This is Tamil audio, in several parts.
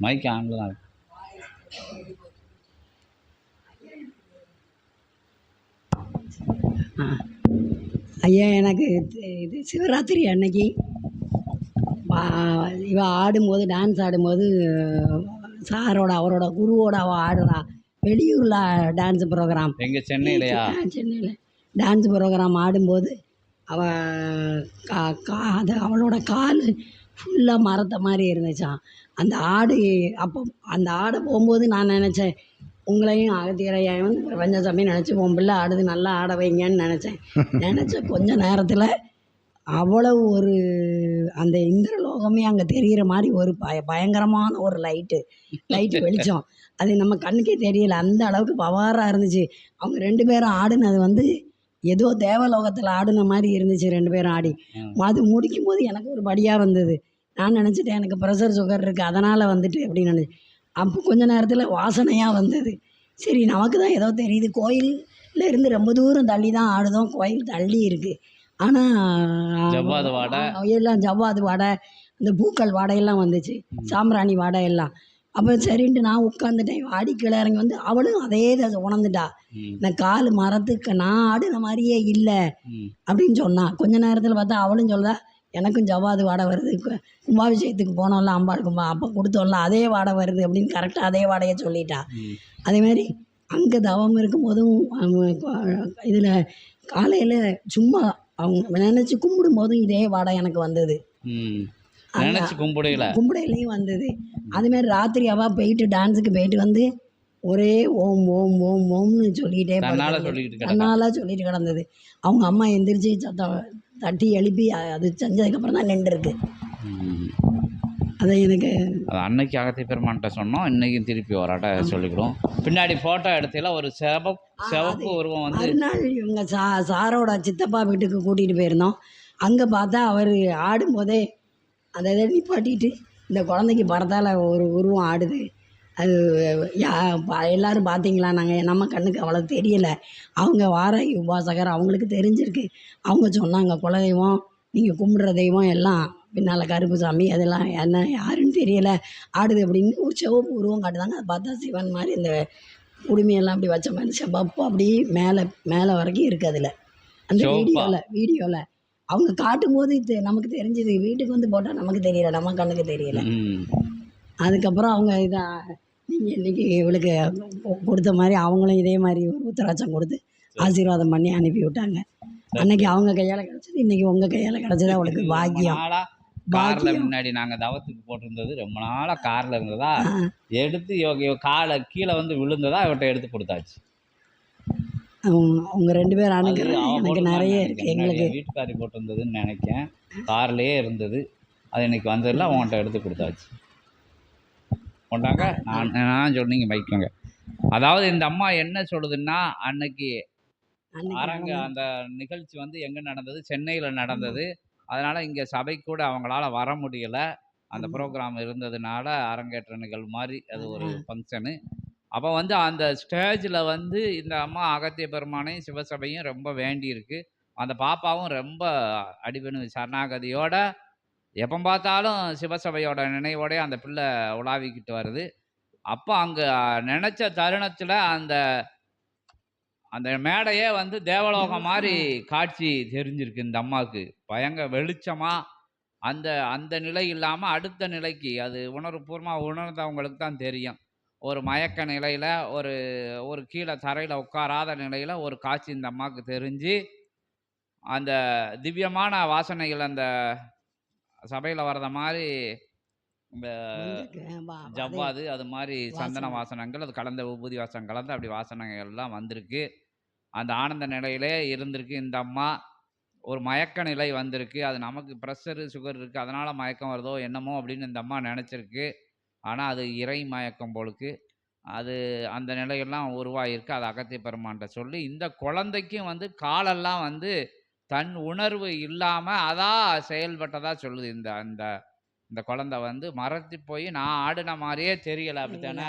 மைக் ஆனில் தான் ஐயா எனக்கு இது- சிவராத்திரி அன்னைக்கு இவ ஆடும்போது டான்ஸ் ஆடும்போது சாரோட அவரோட குருவோட அவள் ஆடுறா வெளியூரில் டான்ஸ் ப்ரோக்ராம் எங்க சென்னையிலையா சென்னையில் டான்ஸ் ப்ரோக்ராம் ஆடும்போது அவள் கா கா அது அவளோட கால் ஃபுல்லாக மரத்த மாதிரி இருந்துச்சாம். அந்த ஆடு அப்போ அந்த ஆட போகும்போது நான் நினச்சேன் உங்களையும் அகத்தியரையும் பிரபஞ்சசாமி நினச்சி உன் பிள்ளை ஆடுது நல்லா ஆட வைங்கன்னு நினச்சேன். நினச்ச கொஞ்ச நேரத்தில் அவ்வளவு ஒரு அந்த இந்திரலோகமே அங்கே தெரிகிற மாதிரி ஒரு பய பயங்கரமான ஒரு லைட்டு லைட்டு வெளிச்சம். அது நம்ம கண்ணுக்கே தெரியல. அந்த அளவுக்கு பவாராக இருந்துச்சு. அவங்க ரெண்டு பேரும் ஆடினது வந்து ஏதோ தேவலோகத்தில் ஆடின மாதிரி இருந்துச்சு ரெண்டு பேரும் ஆடி. அது முடிக்கும் போது எனக்கு ஒரு படியாக வந்தது. நான் நினச்சிட்டேன் எனக்கு ப்ரெஷர் சுகர் இருக்குது அதனால் வந்துட்டு அப்படின்னு நினச்சி அப்போ கொஞ்ச நேரத்தில் வாசனையாக வந்தது. சரி நமக்கு தான் ஏதோ தெரியுது. கோயில்ல இருந்து ரொம்ப தூரம் தள்ளி தான் ஆடுதோம். கோயில் தள்ளி இருக்குது. ஆனால் எல்லாம் ஜவ்வாது வாடை இந்த பூக்கள் வாடையெல்லாம் வந்துச்சு. சாம்பிராணி வாடை எல்லாம். அப்போ சரின்ட்டு நான் உட்காந்துட்டேன் ஆடி கீழே இறங்கி வந்து அவளும் அதே இதை உணர்ந்துட்டா. இந்த கால் மரத்துக்கு நான் ஆடின மாதிரியே இல்லை. அப்படின்னு சொன்னான் கொஞ்ச நேரத்தில் பார்த்தா அவளும் சொல்லுதா எனக்கும் ஜவ்வாது வாடை வருது. கும்பாபிஷேகத்துக்கு போனோம்ல அம்பாள் கும்பா அப்போ கொடுத்தோம்ல அதே வாடை வருது அப்படின்னு கரெக்டாக அதே வாடையை சொல்லிட்டா. ம். அதே மாதிரி அங்கே தவம் இருக்கும்போதும் இதில் காலையில் சும்மா அவங்க நினச்சி கும்பிடும் போதும் இதே வாடை எனக்கு வந்தது. நினைச்சு கும்பிடையில கும்பிடையிலையும் வந்தது. அதுமாரி ராத்திரி அவள் போயிட்டு டான்ஸுக்கு போயிட்டு வந்து ஒரே ஓம் ஓம் ஓம் ஓம்னு சொல்லிக்கிட்டே. தன்னால சொல்லிட்டு கிடந்தது. அவங்க அம்மா எந்திரிச்சு சத்தம் தட்டி எழுப்பி அது செஞ்சதுக்கப்புறம் தான் நின்றுருக்கு. அதை எனக்கு அது அன்னைக்கு அகத்தி பெருமான்கிட்ட சொன்னோம் இன்னைக்கும் திருப்பி வராட்ட சொல்லிக்கிறோம். பின்னாடி போட்டோ எடுத்தையில ஒரு சிவப்பு சிவப்பு உருவம் வந்து மறுநாள் இவங்க சா சாரோட சித்தப்பா வீட்டுக்கு கூட்டிகிட்டு போயிருந்தோம். அங்கே பார்த்தா அவர் ஆடும்போதே அந்த இதை நிப்பாட்டிட்டு இந்த குழந்தைக்கு பரத்தால் ஒரு உருவம் ஆடுது. அது யா பா- எல்லாரும் பார்த்தீங்களா நாங்கள் நம்ம கண்ணுக்கு அவ்வளோ தெரியலை. அவங்க வாராகி உபாசகர் அவங்களுக்கு தெரிஞ்சிருக்கு. அவங்க சொன்னாங்க குலதெய்வம் நீங்கள் கும்பிட்ற தெய்வம் எல்லாம் பின்னால் கருப்பு சாமி அதெல்லாம் என்ன யாருன்னு தெரியலை. ஆடுது அப்படின்னு ஒரு சிவப்பு உருவம் காட்டுதாங்க. அதை பார்த்தா சிவன் மாதிரி இந்த உடுமையெல்லாம் அப்படி வச்ச மாதிரி செவப்பு அப்படியே மேலே மேலே வரைக்கும் இருக்குது அதில். அந்த? வீடியோவில் வீடியோவில் அவங்க காட்டும்போது இது நமக்கு தெரிஞ்சது. வீட்டுக்கு வந்து போட்டால் நமக்கு தெரியல நம்ம கண்ணுக்கு தெரியல. அதுக்கப்புறம் அவங்க இதை நீங்கள் இன்றைக்கி இவளுக்கு கொடுத்த மாதிரி அவங்களும் இதே மாதிரி ஒரு உத்தராட்சம் கொடுத்து ஆசீர்வாதம் பண்ணி அனுப்பி விட்டாங்க. அன்னைக்கு அவங்க கையால் கிடச்சது இன்றைக்கி உங்கள் கையால் கிடச்சது அவளுக்கு பாக்கியம். கார்ல. முன்னாடி நாங்க தவத்துக்கு போட்டிருந்தது. ரொம்ப நாளா கார்ல இருந்ததா. எடுத்து இவ காலை கீழே வந்து விழுந்ததா இவட்ட எடுத்து கொடுத்தாச்சு? அவங்க- ரெண்டு பேர் அவ எனக்கு நிறைய. இருக்குது எங்களுக்கு. வீட்டுக்காரி போட்டிருந்ததுன்னு நினைக்கேன் கார்லயே இருந்தது. அது இன்னைக்கு வந்ததில்ல உன்கிட்ட எடுத்து கொடுத்தாச்சு. கொண்டாங்க. நான் நான் சொன்னீங்க வைக்கோங்க அதாவது இந்த அம்மா என்ன சொல்லுதுன்னா அன்னைக்கு அரங்க அந்த நிகழ்ச்சி வந்து எங்க நடந்தது? சென்னையில நடந்தது. அதனால இங்க சபை கூட அவங்களால வர முடியல. அந்த. ப்ரோக்ராம் இருந்ததுனால அரங்கேற்ற நிகழ்வு மாதிரி அது ஒரு. ஃபங்க்ஷனு அப்போ வந்து அந்த ஸ்டேஜில் வந்து இந்த அம்மா அகத்திய பெருமானையும் சிவசபையும் ரொம்ப வேண்டியிருக்கு. அந்த பாப்பாவும் ரொம்ப அடிபணு சரணாகதியோட எப்போ பார்த்தாலும் சிவசபையோட நினைவோடய அந்த பிள்ளை உலாவிக்கிட்டு வருது. அப்போ அங்கே நினச்ச தருணத்தில் அந்த அந்த மேடையே வந்து தேவலோகம் மாதிரி காட்சி தெரிஞ்சிருக்கு இந்த அம்மாவுக்கு. பயங்க வெளிச்சமாக அந்த அந்த நிலை இல்லாமல் அடுத்த நிலைக்கு அது உணர்வுபூர்வமாக உணர்ந்தவங்களுக்கு தான் தெரியும். ஒரு மயக்க நிலையில் ஒரு ஒரு கீழே தரையில் உட்காராத நிலையில் ஒரு காட்சி இந்த அம்மாவுக்கு தெரிஞ்சு அந்த திவ்யமான வாசனைகள் அந்த சபையில் வர்றத மாதிரி இந்த ஜவ்வாது அது மாதிரி சந்தன வாசனை. வாசனங்கள் அது கலந்த விபூதி வாசனம் கலந்து அப்படி வாசனைகள் எல்லாம் வந்திருக்கு. அந்த ஆனந்த நிலையிலே இருந்திருக்கு இந்த அம்மா. ஒரு மயக்க நிலை வந்திருக்கு. அது நமக்கு ப்ரெஷரு சுகர் இருக்குது அதனால் மயக்கம் வருதோ என்னமோ அப்படின்னு இந்த அம்மா நினச்சிருக்கு. ஆனால் அது இறை மயக்கம் போலுக்கு. அது அந்த நிலையெல்லாம் உருவாகிருக்கு அது அகத்திய பெருமான்ட்ட சொல்லி இந்த குழந்தைக்கும் வந்து காலெல்லாம் வந்து தன் உணர்வு இல்லாமல் அதான் செயல்பட்டதா சொல்லுது இந்த அந்த இந்த குழந்தை வந்து. மறத்து போய் நான் ஆடின மாதிரியே தெரியல அப்படித்தானே.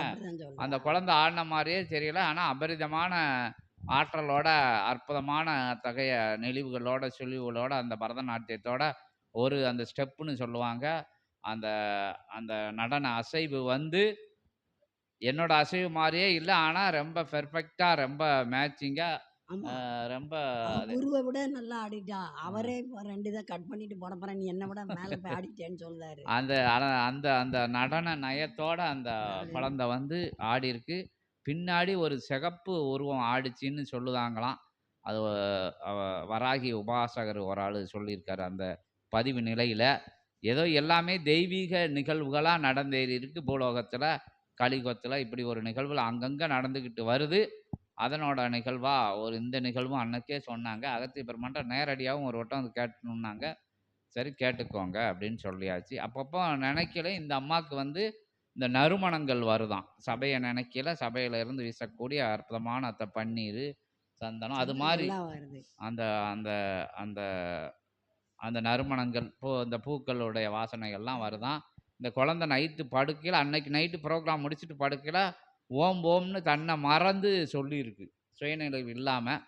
அந்த குழந்தை ஆடின மாதிரியே தெரியல. ஆனால் அபரிதமான ஆற்றலோட அற்புதமான அத்தகைய நெளிவுகளோட சுழிவுகளோட அந்த பரதநாட்டியத்தோட ஒரு அந்த ஸ்டெப்புன்னு சொல்லுவாங்க. அந்த அந்த நடன அசைவு வந்து என்னோட அசைவு மாதிரியே இல்லை. ஆனால் ரொம்ப பெர்ஃபெக்டாக ரொம்ப மேட்சிங்காக ரொம்ப குருவை விட நல்லா ஆடிட்டா. அவரே ரெண்டு இதை கட் பண்ணிட்டு போட போறேன் நீ என்னை விட மேலே போய் ஆடிட்டேன்னு சொல்றாரு. அந்த அந்த அந்த நடன நயத்தோட அந்த குழந்தை வந்து ஆடியிருக்கு பின்னாடி ஒரு சிகப்பு உருவம் ஆடிச்சின்னு சொல்லுதாங்களாம். அது வராகி உபாசகர் ஒரு ஆள் சொல்லியிருக்காரு அந்த பதிவு நிலையில். ஏதோ எல்லாமே தெய்வீக நிகழ்வுகளாக நடந்தேறி இருக்கு. பூலோகத்தில் கலியுகத்தில் இப்படி ஒரு நிகழ்வுகள் அங்கங்கே நடந்துக்கிட்டு வருது. அதனோட நிகழ்வாக ஒரு இந்த நிகழ்வும் அன்னைக்கே சொன்னாங்க. அகத்திய பெருமாண்ட நேரடியாகவும் ஒரு வட்டம் வந்து கேட்டணுன்னாங்க சரி கேட்டுக்கோங்க அப்படின்னு சொல்லியாச்சு. அப்பப்போ நினைக்கல இந்த அம்மாவுக்கு வந்து இந்த நறுமணங்கள் வருதாம் சபையை நினைக்கல சபையில இருந்து வீசக்கூடிய அற்புதமான அந்த பன்னீர் சந்தனம் அது மாதிரி அந்த அந்த அந்த அந்த நறுமணங்கள் பூ இந்த பூக்களுடைய வாசனைகள்லாம் வருதாம் இந்த குழந்தை நைட்டு படுக்கையில் அன்னைக்கு நைட்டு ப்ரோக்ராம் முடிச்சுட்டு படுக்கையில் ஓம் ஓம்னு தன்னை மறந்து சொல்லியிருக்கு. சுயநினைவு இல்லாமல்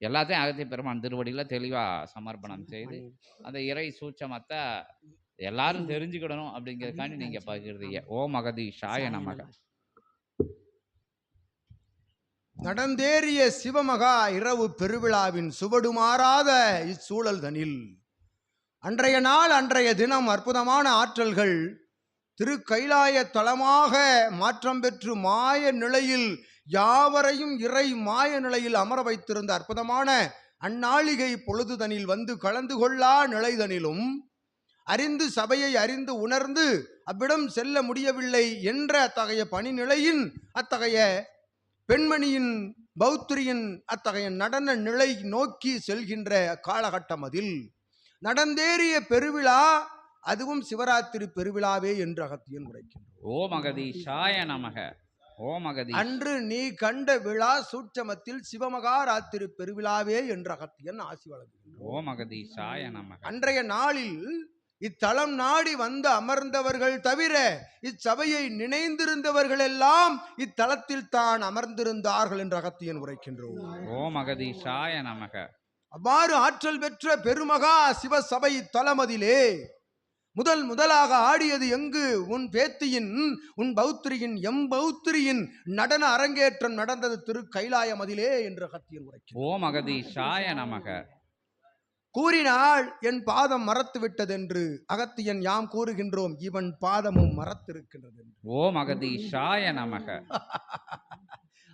எல்லாத்தையும் அகத்திய பெருமான் திருவடியில் தெளிவாக சமர்ப்பணம் செய்து அந்த இறை சூட்சமத்தை எல்லாரும் தெரிஞ்சுக்கிடணும் அப்படிங்கிறதுக்காண்டி நீங்க பகிர்றீங்க. ஓ மகதீஷாய நமக. நடந்தேறிய சிவமகா இரவு பெருவிழாவின் சுவடு மாறாத இச்சூழல் தனில். அன்றைய நாள் அன்றைய தினம் அற்புதமான ஆற்றல்கள் திருக்கைலாய தலமாக மாற்றம் பெற்று மாய நிலையில் யாவரையும் இறை மாய நிலையில் அமர வைத்திருந்த அற்புதமான அந்நாளிகை பொழுதுதனில் வந்து கலந்து கொள்ளா நிலைதனிலும் அறிந்து சபையை அறிந்து உணர்ந்து அவ்விடம் செல்ல முடியவில்லை என்ற அத்தகைய பணிநிலையின் அத்தகைய பெண்மணியின் பௌத்திரியின் அத்தகைய நடன நிலை நோக்கி செல்கின்ற காலகட்டம் அதில். நடந்தேறிய பெருவிழா அதுவும் சிவராத்திரி பெருவிழாவே என்று அகத்தியன் உரைக்கின்றார் ஓ மகதீஷாய நமக. ஓ மகதீ அன்று நீ கண்ட விழா சூட்சமத்தில் சிவமகாராத்திரி பெருவிழாவே என்று அகத்தியன் ஆசி வழங்குகின்றார் ஓ மகதீஷாய நமக. அன்றைய நாளில் இத்தலம் நாடி வந்து அமர்ந்தவர்கள் தவிர இச்சபையை நினைந்திருந்தவர்கள் எல்லாம் இத்தலத்தில் தான் அமர்ந்திருந்தார்கள் என்று அகத்தியன் உரைக்கின்றோம். ஓ மகதீஷாய நமக. அவ்வாறு ஆற்றல் பெற்ற பெருமகா சிவசபை தலமதிலே முதல் முதலாக ஆடியது எங்கு? உன் பேத்தியின் உன் பௌத்திரியின் எம் பௌத்திரியின் நடன அரங்கேற்றம் நடந்தது திரு கைலாயமதிலே என்று அகத்தியன் உரைக்கிறார். ஓ மகதீஷாய நமக. கூறினாள் என் பாதம் மறத்து விட்டதென்று அகத்தியன் யாம் கூறுகின்றோம் இவன் பாதமும் மறத்திருக்கின்றது என்று. ஓ மகதீஷாய நமக.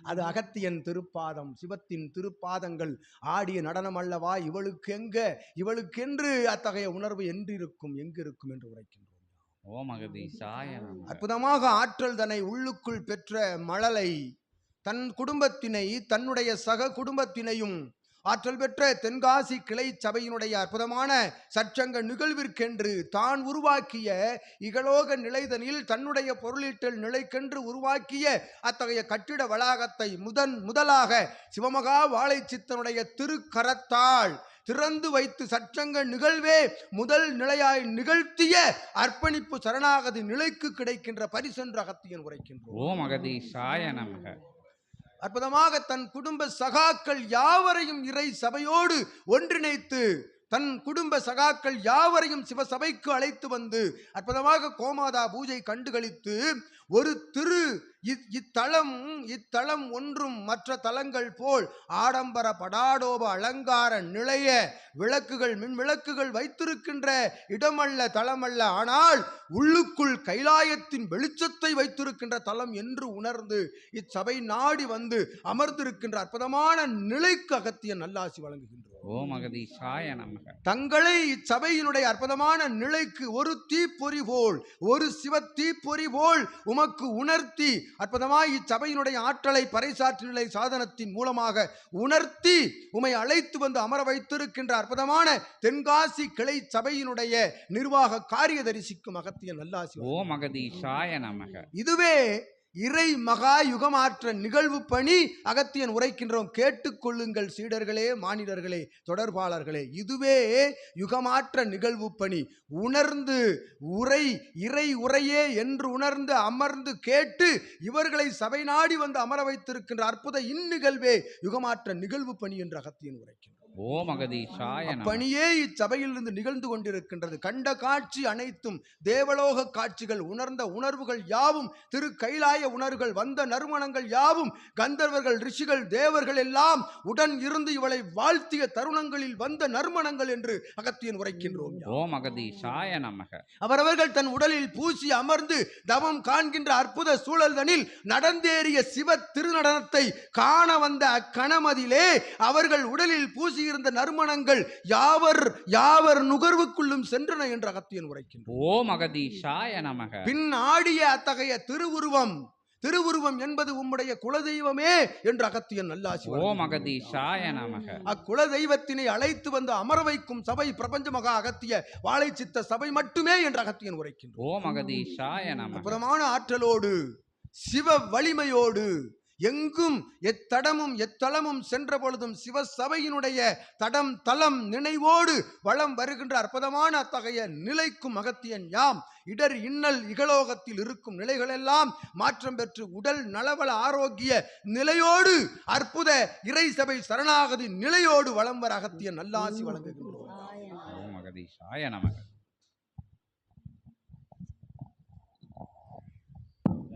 அது அகத்தியன் திருப்பாதம் சிவத்தின் திருப்பாதங்கள். ஆடிய நடனம் அல்லவா? இவளுக்கு எங்க இவளுக்கென்று அத்தகைய உணர்வு என்றிருக்கும் எங்கிருக்கும் என்று உரைக்கின்றோம். அற்புதமாக ஆற்றல் தன்னை உள்ளுக்குள் பெற்ற மழலை தன் குடும்பத்தினை தன்னுடைய சக குடும்பத்தினையும் ஆற்றல் பெற்ற தென்காசி கிளை சபையினுடைய அற்புதமான சற்சங்க நிகழ்விற்கென்று தான் உருவாக்கிய இகலோக நிலைதனில் தன்னுடைய பொருளீட்டல் நிலைக்கென்று உருவாக்கிய அத்தகைய கட்டிட வளாகத்தை முதன் முதலாக சிவமகா வாழைச்சித்தனுடைய திருக்கரத்தால் திறந்து வைத்து சற்றங்க நிகழ்வே முதல் நிலையாய் நிகழ்த்திய அர்ப்பணிப்பு சரணாகதி நிலைக்கு கிடைக்கின்ற பரிசென்று அகத்தியன் உரைக்கின்றோம். ஓம் அகதி சாய நமக. அற்புதமாக தன் குடும்ப சகாக்கள் யாவரையும் இறை சபையோடு ஒன்றிணைத்து தன் குடும்ப சகாக்கள் யாவரையும் சிவசபைக்கு அழைத்து வந்து அற்புதமாக கோமாதா பூஜை கண்டுகளித்து ஒரு திரு இத்- இத்தலம் இத்தலம் ஒன்றும் மற்ற தலங்கள் போல் ஆடம்பர படாடோப அலங்கார நிலைய விளக்குகள் மின் விளக்குகள் வைத்திருக்கின்ற இடமல்ல தலமல்ல ஆனால் உள்ளுக்குள் கைலாயத்தின் வெளிச்சத்தை வைத்திருக்கின்ற தலம் என்று உணர்ந்து இச்சபை நாடி வந்து அமர்ந்திருக்கின்ற அற்புதமான நிலைக்கு அகத்திய நல்லாசி வழங்குகின்றோம். ஓ மகதீஷாய நமக. தங்களை இச்சபையினுடைய அற்புதமான நிலைக்கு ஒரு தீப்பொறி போல் ஒரு சிவ தீப்பொறி போல் உமக்கு உணர்த்தி அற்புதமாய் இச்சபையினுடைய ஆற்றலை பறைசாற்று நிலை சாதனத்தின் மூலமாக உணர்த்தி உமை அழைத்து வந்து அமர வைத்திருக்கின்ற அற்புதமான தென்காசி கிளை சபையினுடைய நிர்வாக காரியதரிசிக்கும் அகத்திய நல்லாசி ஓ மகதீஷாய நமக. இதுவே இறை மகா யுகமாற்ற நிகழ்வு பணி அகத்தியன் உரைக்கின்றோம். கேட்டுக்கொள்ளுங்கள் சீடர்களே மானிடர்களே தொடர்பாளர்களே. இதுவே யுகமாற்ற நிகழ்வு பணி. உணர்ந்து உரை இறை உரையே என்று உணர்ந்து அமர்ந்து கேட்டு இவர்களை சபை நாடி வந்து அமர வைத்திருக்கின்ற அற்புத இந்நிகழ்வே யுகமாற்ற நிகழ்வு பணி என்று அகத்தியன் உரைக்கின்றோம் ஓம் அகதீஷாய இச்சபையிலிருந்து நிகழ்ந்து கொண்டிருக்கின்றது. கண்ட காட்சி அனைத்தும் தேவலோக காட்சிகள் உணர்ந்த உணர்வுகள் யாவும் திரு கைலாய உணர்வுகள் வந்த நறுமணங்கள் யாவும் கந்தர்வர்கள் ரிஷிகள் தேவர்கள் எல்லாம் உடன் இருந்து இவளை வாழ்த்திய தருணங்களில் வந்த நறுமணங்கள் என்று அகத்தியன் உரைக்கின்றோம் ஓம் அகதீஷாய நமக. அவரவர்கள் தன் உடலில் பூசி அமர்ந்து தவம் காண்கின்ற அற்புத சூழல்தனில் நடந்தேறிய சிவ திருநடனத்தை காண வந்த அக்கணமதிலே அவர்கள் உடலில் பூசியிருந்த நறுமணங்கள் யாவர் யாவர் நுகர்வுக்குள்ளும் சென்றன என்று அகத்தியன் உரைக்கின்றார் ஓம் அகதீஷாய நமக. பின் ஆடிய அத்தகைய திருவுருவம் திருவுருவம் என்பது உம்முடைய குலதெய்வமே என்று அகத்தியன் நல்லாசி வழங்குகின்றார். அகதீஷாய நமக. அக்குல தெய்வத்தினை அழைத்து வந்து அமர வைக்கும் சபை பிரபஞ்ச மகா அகத்திய வாழை சித்த சபை மட்டுமே என்று அகத்தியன் உரைக்கின்றார் ஓம் அகதீஷாய நமக. அற்புதமான ஆற்றலோடு சிவ வலிமையோடு எங்கும் எத்தடமும் எத்தளமும் சென்ற பொழுதும் சிவ சபையினுடைய தடம் தலம் நினைவோடு வளம் வருகின்ற அற்புதமான அத்தகைய நிலைக்கும் அகத்தியன் யாம். இடர் இன்னல் இகலோகத்தில் இருக்கும் நிலைகளெல்லாம் மாற்றம் பெற்று உடல் நலவள ஆரோக்கிய நிலையோடு அற்புத இறை சபை சரணாகதி நிலையோடு வளம் வர அகத்தியன் நல்லாசி வழங்குகின்றோம். ஓம் அகதீஷாய நமக.